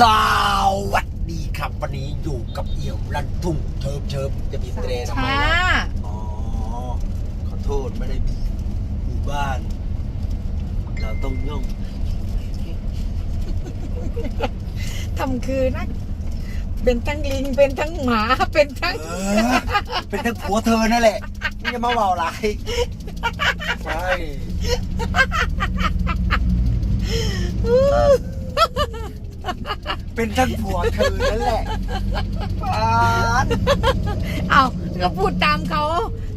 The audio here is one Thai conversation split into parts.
สวัสดีครับวันนี้อยู่กับเอี่ยวรันทุ่งเทิบเทิบจะบีบเตรทำไมช้าล่ะอ๋อขอโทษไม่ได้บีบหมู่บ้าน เราต้องย่องทำคือนะเป็นทั้งลิงเป็นทั้งหมาเป็นทั้งเออเป็นทั้งผัวเธอนั่นแหละนี่จะมาเว่าอะไรใช่ เป็นทั้งผัวเธอนั่นแหละปานเอาก็พูดตามเขา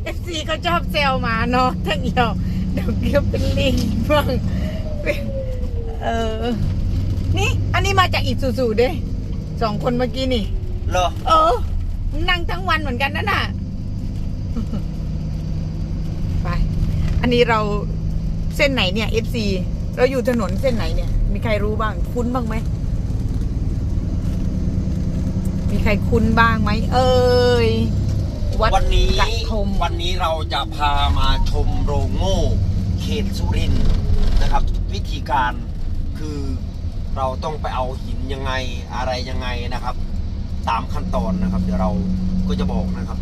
เอฟซีเขาชอบแซวหมาเนาะทั้งเหี่ยวเดี๋ยวเกี่ยวเป็นลิงบ้างเป็นเออ นี่ อันนี้มาจากอิซูซูด้วยสองคนเมื่อกี้นี่ เหรอ เออ นั่งทั้งวันเหมือนกันนั่นน่ะ ไป อันนี้เราเส้นไหนเนี่ย FC เราอยู่ถนนเส้นไหนเนี่ย มีใครรู้บ้าง คุ้นบ้างไหม มีใครคุ้นบ้างไหมเอ้ยวัดวันนี้กระทมวันนี้เราจะพามาชมโรงโม่เขตสุรินทร์นะครับ วิธีการคือเราต้องไปเอาหินยังไงอะไรยังไงนะครับ ตามขั้นตอนนะครับ เดี๋ยวเราก็จะบอกนะครับ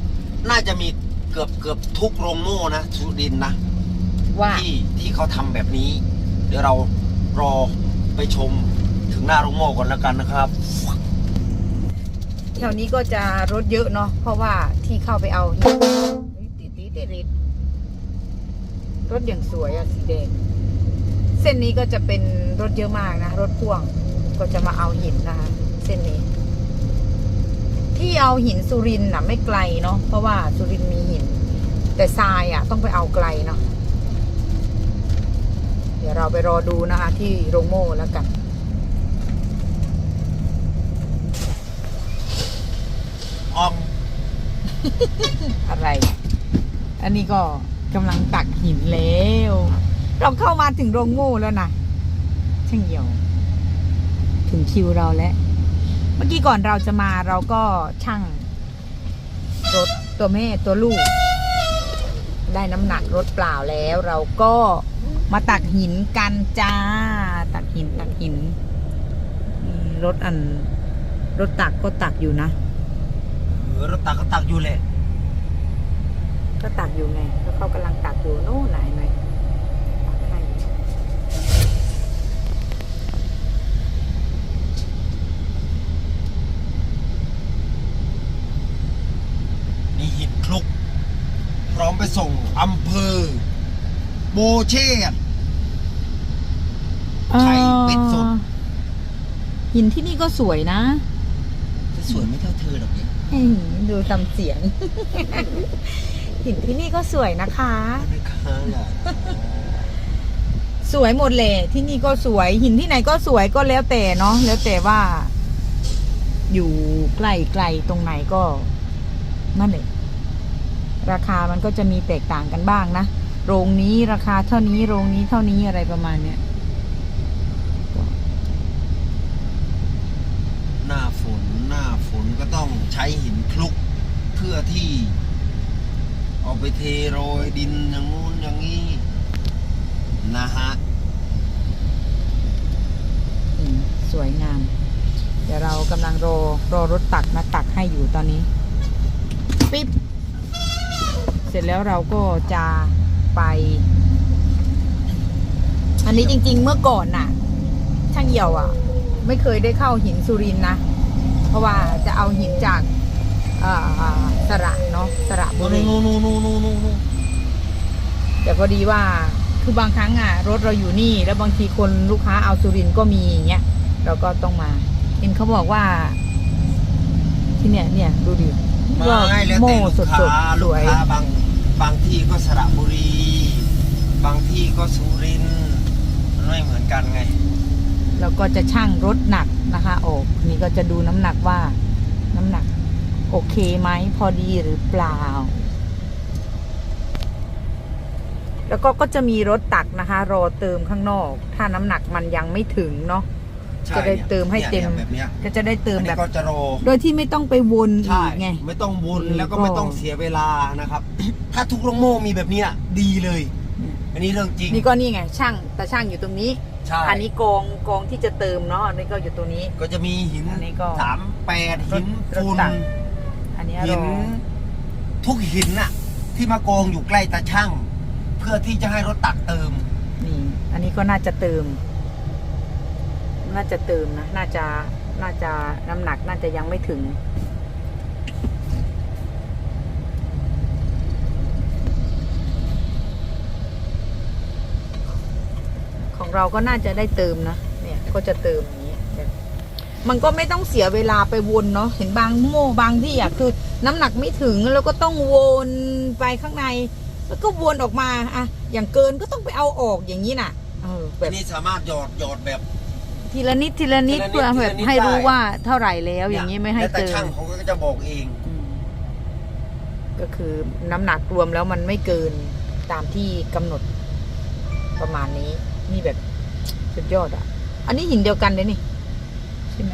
น่าจะมีเกือบเกือบทุกโรงโม่นะสุรินทร์นะว่าที่ที่เขาทำแบบนี้ เดี๋ยวเรารอไปชมถึงหน้าโรงโม่ก่อนแล้วกันนะครับแถวนี้ก็จะรถเยอะเนาะเพราะว่าที่เข้าไปเอาติดติดติดติดรถอย่างสวยอะสีแดงเส้นนี้ก็จะเป็นรถเยอะมากนะ รถพ่วงก็จะมาเอาหินนะคะเส้นนี้ ที่เอาหินสุรินทร์น่ะไม่ไกลเนาะเพราะว่าสุรินทร์มีหิน แต่ทรายอะต้องไปเอาไกลเนาะเดี๋ยวเราไปรอดูนะคะ ที่โรงโม่แล้วกัน ออมอะไร อันนี้ก็กำลังตักหินแล้ว เราเข้ามาถึงโรงโม่แล้วนะช่างเหี่ยว ถึงคิวเราแล้ว เมื่อกี้ก่อนเราจะมาเราก็ช่างรถตัวแม่ตัวลูก ได้น้ำหนักรถเปล่าแล้ว เราก็มาตักหินกันจ้า ตักหินตักหิน รถอัน รถตักก็ตักอยู่นะ ออรถตักก็ตักอยู่แหละก็ตักอยู่ไงแล้วเขากำลังตักอยู่โน่นไหนไหมตักให้มีหินคลุก พร้อมไปส่งอำเภอโบเชษไข่เป็ดสด หินที่นี่ก็สวยนะจะสวยไม่เท่าเธอหรอกเนี่ยอืม ดูทำเสียง หินที่นี่ก็สวยนะคะไม่ค้างอะสวยหมดเลยที่นี่ก็สวยหินที่ไหนก็สวยก็แล้วแต่เนาะแล้วแต่ว่า อยู่ใกล้ไกลตรงไหนก็นั่นเองราคามันก็จะมีแตกต่างกันบ้างนะโรงนี้ราคาเท่านี้โรงนี้เท่านี้อะไรประมาณเนี้ย หน้าฝนหน้าฝน ก็ต้องใช้หินคลุกเพื่อที่เอาไปเทโรยดินอย่างงู้นอย่างนี้ นะฮะสวยงาม เดี๋ยวเรากำลังรอรอรถตักมาตักให้อยู่ตอนนี้ปิ๊บเสร็จแล้วเราก็จะไป อันนี้จริง ๆ เมื่อก่อนน่ะ ช่างเหี่ยวอะ ไม่เคยได้เข้าหินสุรินนะ เพราะว่าจะเอาหินจากอ่าอ่าสระเนาะสระบุนู่นรีนู่นนู่นนู่นนู่นนู่นแต่พอดีว่าคือบางครั้งอะ รถเราอยู่นี่ แล้วบางทีคนลูกค้าเอาสุรินทร์ก็มีอย่างเงี้ยเราก็ต้องมาเห็นเขาบอกว่า ที่เนี่ยเนี่ยดูดิก็ไม่แล้วโม่แต่ลูสกดค้าสดๆสลูกวยค้าบางบางที่ก็สระบุรี บางที่ก็สุรินทร์มันไม่เหมือนกันไง แล้วก็จะชั่งรถหนักนะคะออกนี่ก็จะดูน้ำหนักว่าน้ำหนักโอเคไหมพอดีหรือเปล่า แล้วก็ก็จะมีรถตักนะคะ รอเติมข้างนอก ถ้าน้ำหนักมันยังไม่ถึงเนาะใช่จะได้เติมให้เต็มนี่ยแบบเนี้ยก็จะได้เติมอันแบนี้บก็จะรอโดยที่ไม่ต้องไปวนอีใช่กไงไม่ต้องวนอืมแล้วก็ก็ไม่ต้องเสียเวลานะครับ ถ้าทุกโรงโม่มีแบบเนี้ยดีเลยเอันนี้เรื่องจริง นี่ก็นี่ไงช่างแต่ช่างอยู่ตรงนี้ ใช่ อันนี้กองกองที่จะเติมเนาะอันนี้ก็อยู่ตรงนี้ ก็จะมีหินอันนี้ก็สามแปดหินรถฝุ่นตัก อันนี้หิรนอทุกหินน่ะที่มากองอยู่ใกล้ตาช่าง เพื่อที่จะให้รถตักเติม นี่ อันนี้ก็น่าจะเติม น่าจะเติมนะ น่าจะ น่าจะน้ำหนักน่าจะยังไม่ถึง ของ เราก็น่าจะได้เติมนะเนี่ยก็จะเติมอย่างนี้แบบมันก็ไม่ต้องเสียเวลาไปวนเนาะเห็นบางโม่บางที่อะคือ น้ำหนักไม่ถึงแล้วก็ต้องวนไปข้างใน แล้วก็วนออกมาอะอย่างเกินก็ต้องไปเอาออกอย่างนี้น่ะเออแบอับนนี้สามารถหยอดหยอดแบบทีละนิดทีละนิดทีละนิดเพื่อแบบทีละนิดให้รู้ได้ว่าเท่าไหร่แล้วอย่างนี้ไม่ให้แล้วแต่เติมช่างเขาก็จะบอกเองอืมก็คือน้ำหนักรวมแล้วมันไม่เกินตามที่กำหนดประมาณนี้ นี่แบบสุดยอดอะ อันนี้หินเดียวกันเลยนี่ ใช่ไหม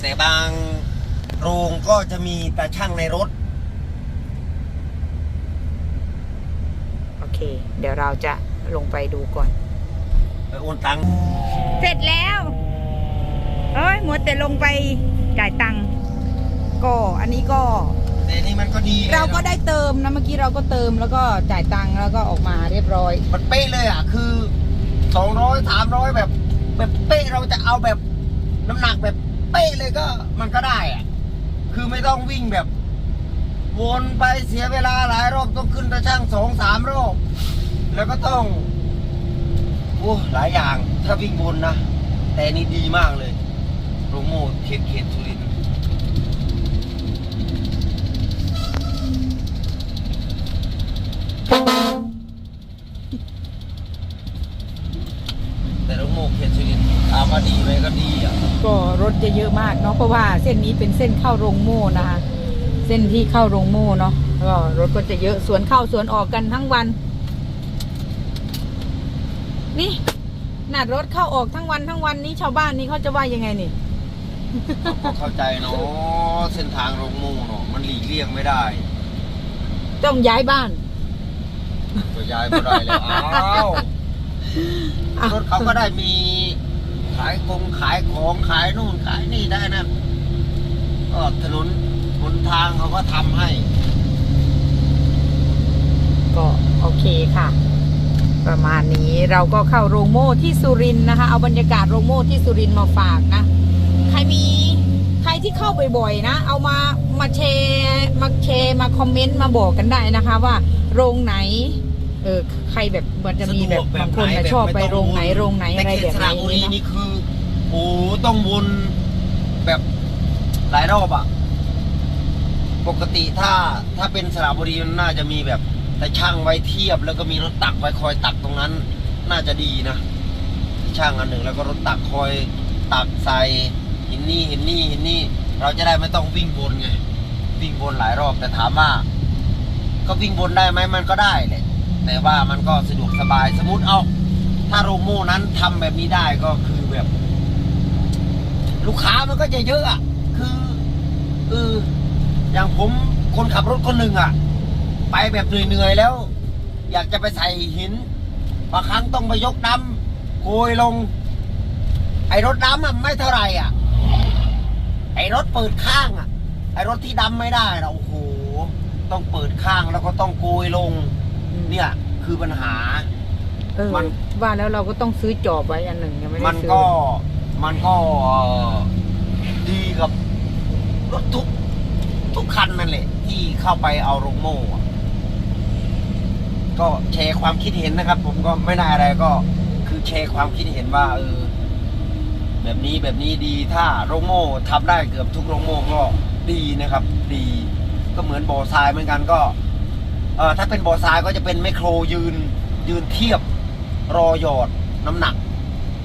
แต่บางโรงก็จะมีตาช่างในรถ โอเค เดี๋ยวเราจะลงไปดูก่อน ไปโอนตังค์เสร็จแล้วเอ้ยมัวแต่ลงไปจ่ายตังค์ก็อันนี้ก็ แต่นี่มันก็ดีลยเราก็ได้เติมนะเมื่อกี้เราก็เติมแล้วก็จ่ายตังค์แล้วก็ออกมาเรียบร้อย มันเป๊ะเลยอะ คือสองร้อยสามร้อยแบบ แบบเป๊ะเราจะเอาแบบน้ำหนักแบบเป๊ะเลยก็มันก็ได้อะ คือไม่ต้องวิ่งแบบ วนไปเสียเวลาหลายรอบต้องขึ้นตะช่างสองสามรอบแล้วก็ต้องโอ้หลายอย่างถ้าวิ่งวนนะ แต่นี่ดีมากเลยโปรโมทเขตเขตสุรินทร์แต่โปรโมทเขตสุรินทร์ถามว่าดีไหมก็ดีอะ ก็รถจะ เยอะมากเนาะเพราะว่าเส้นนี้เป็นเส้นเข้าโรงโม่นะคะเส้นที่เข้าโรงโม่เนาะก็รถก็จะเยอะสวนเข้าสวนออกกันทั้งวัน นี่หนาดรถเข้าออกทั้งวันทั้งวันนี้ชาวบ้านนี่เขาจะว่ายังไงนี่ก็เข้าใจเนาะเส้นทางโรงโม่เนาะมันหลีกเลี่ยงไม่ได้ ต้องย้ายบ้านก็ย้ายไม่ได้แล้วอ้าวอะรถเขาก็ได้มี ขายกงขายของขายนู่นขายนี่ได้นั่นก็ถนนหนทางเขาก็ทำให้ ก็โอเคค่ะ ประมาณนี้เราก็เข้าโรงโม่ที่สุรินทร์นะคะ เอาบรรยากาศโรงโม่ที่สุรินทร์มาฝากนะ ใครมีใครที่เข้าบ่อยๆนะ เอามามาแชร์มาแชร์มาคอมเมนต์มาบอกกันได้นะคะว่าโรงไหน เออใครแบบมันจะมีแบบสะดวกบางคนไหน่ะแบบชอบไปม่ต้โรงไหนโรงไหนอะไรแต่เขแบตบสไหนระบุรีนะนี่คือโอ้ต้องวนแบบหลายรอบอะปกติถ้าถ้าเป็นสระบุรีมันน่าจะมีแบบแต่ช่างไว้เทียบแล้วก็มีรถตักไว้คอยตักตรงนั้น น่าจะดีนะช่างอันหนึ่งแล้วก็รถตักคอยตักใส่หินนี่หินนี่หินนี่ เราจะได้ไม่ต้องวิ่งวนไงวิ่งวนหลายรอบแต่ถามว่า ก็วิ่งวนได้ไหมมันก็ได้แหละ แต่ว่ามันก็สะดวกสบายสมมติเอาถ้าโรงโม่นั้นทำแบบนี้ได้ก็คือแบบ ลูกค้ามันก็จะเยอะอะคือเอออย่างผมคนขับรถคนหนึ่งอะ ไปแบบเหนื่อยๆแล้ว อยากจะไปใส่หินบางครั้งต้องไปยกดำโกยลง ไอ้รถดำอะไม่เท่าไหร่อะ ไอ้รถเปิดข้างอะ ไอ้รถที่ดำไม่ได้นะโอ้โหต้องเปิดข้างแล้วก็ต้องโกยลง เนี่ยคือปัญหา เออมัน ว่าแล้วเราก็ต้องซื้อจอบไว้อันหนึ่งยังไม่ได้มันซื้อก็มันก็เอ่อดีกับรถทุก ทุกคันนั่นแหละ ที่เข้าไปเอาโรงโม่อะก็แชร์ความคิดเห็นนะครับ ผมก็ไม่ได้อะไรก็คือแชร์ความคิดเห็นว่าเออแบบนี้แบบนี้ดีถ้าโรงโม่ทำได้เกือบทุกโรงโม่ก็ดีนะครับ ดี ก็เหมือนบ่อทรายเหมือนกันก็เออ ถ้าเป็นบ่อทรายก็จะเป็นไมโครยืนยืนเทียบรอหยอดน้ำหนัก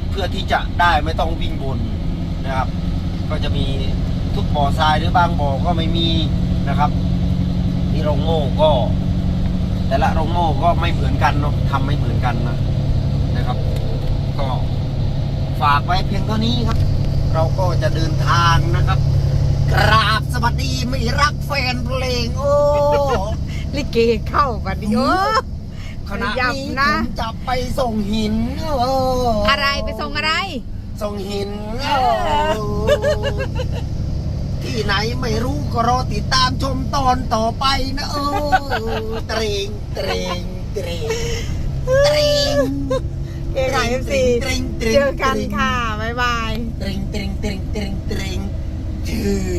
เพื่อที่จะได้ไม่ต้องวิ่งบนนะครับ ก็จะมีทุกบ่อทรายหรือบางบ่อก็ไม่มีนะครับนี่โรงโม่ก็ แต่ละโรงโม่ก็ไม่เหมือนกันเนาะทำไม่เหมือนกันนะนะครับ ก็ฝากไว้เพียงเท่านี้ครับ เราก็จะเดินทางนะครับ กราบสวัสดีไม่รักแฟนเพลงโอ้ลิเกเข้ากันดิโอ้ขณะยับนี้นะผมจะไปส่งหินโอ้อะไรไปส่งอะไร ส่งหินเอโอ้อที่ไหนไม่รู้ก็รอติดตามชมตอนต่อไปนะเออเตรงเตรงเตรงเตรงเก่งไอเอฟซีเตรงเตรงเจอกันค่ะ บ๊ายบาย เตรงเตรงเตรงเตรงเตรงชื่อ